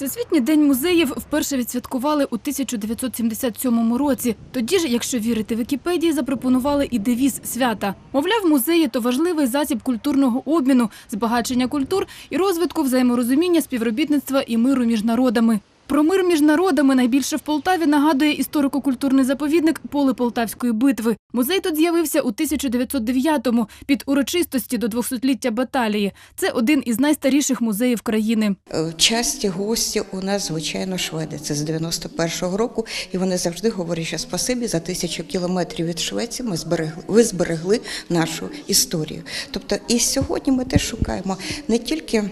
Всесвітній день музеїв вперше відсвяткували у 1977 році. Тоді ж, якщо вірити Вікіпедії, запропонували і девіз свята. Мовляв, музеї то важливий засіб культурного обміну, збагачення культур і розвитку взаєморозуміння, співробітництва і миру між народами. Про мир між народами найбільше в Полтаві нагадує історико-культурний заповідник Поле Полтавської битви. Музей тут з'явився у 1909-му під урочистості до 200-ліття баталії. Це один із найстаріших музеїв країни. Е, Часті гості у нас, звичайно, шведи. Це з 91-го року, і вони завжди говорять, що спасибі за тисячу кілометрів від Швеції ми зберегли, ви зберегли нашу історію. Тобто, і сьогодні ми теж шукаємо не тільки.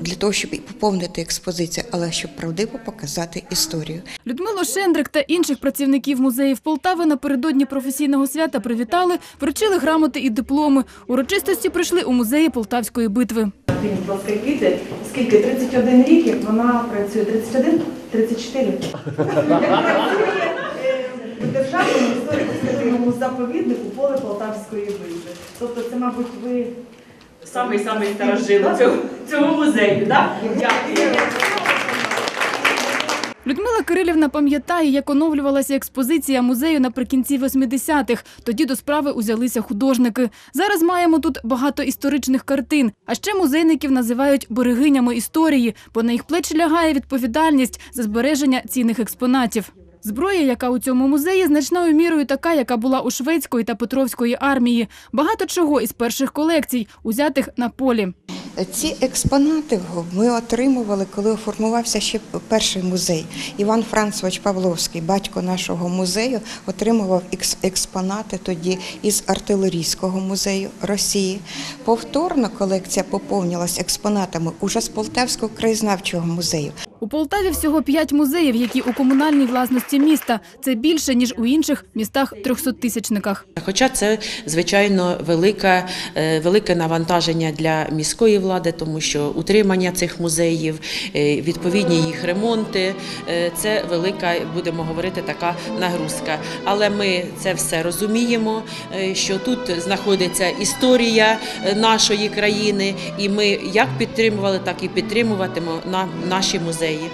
Для того, щоб і поповнити експозицію, але щоб правдиво показати історію. Людмилу Шендрик та інших працівників музеїв Полтави напередодні професійного свята привітали, вручили грамоти і дипломи. Урочистості прийшли у музеї Полтавської битви. Квіти. Скільки? 31 рік, як вона працює? 31? 34? Працює е, в державному історико-стратегічному заповіднику поле Полтавської битви. Тобто це, мабуть, ви Самий самий старожил цього, цього музею. Да? Дякую. Людмила Кирилівна пам'ятає, як оновлювалася експозиція музею наприкінці 80-х. Тоді до справи узялися художники. Зараз маємо тут багато історичних картин. А ще музейників називають берегинями історії, бо на їх плечі лягає відповідальність за збереження цінних експонатів. Зброя, яка у цьому музеї, значною мірою така, яка була у шведської та Петровської армії. Багато чого із перших колекцій, узятих на полі. Ці експонати ми отримували, коли формувався ще перший музей. Іван Францович Павловський, батько нашого музею, отримував експонати тоді із артилерійського музею Росії. Повторно колекція поповнилась експонатами уже з Полтавського краєзнавчого музею. У Полтаві всього п'ять музеїв, які у комунальній власності міста. Це більше ніж у інших містах трьохсоттисячниках. Хоча це, звичайно, велике, велике навантаження для міської влади, тому що утримання цих музеїв, е, відповідні їх ремонти е, це велика, будемо говорити, така нагрузка. Але ми це все розуміємо, е, що тут знаходиться історія нашої країни, і ми як підтримували, так і підтримуватимемо наші музеї.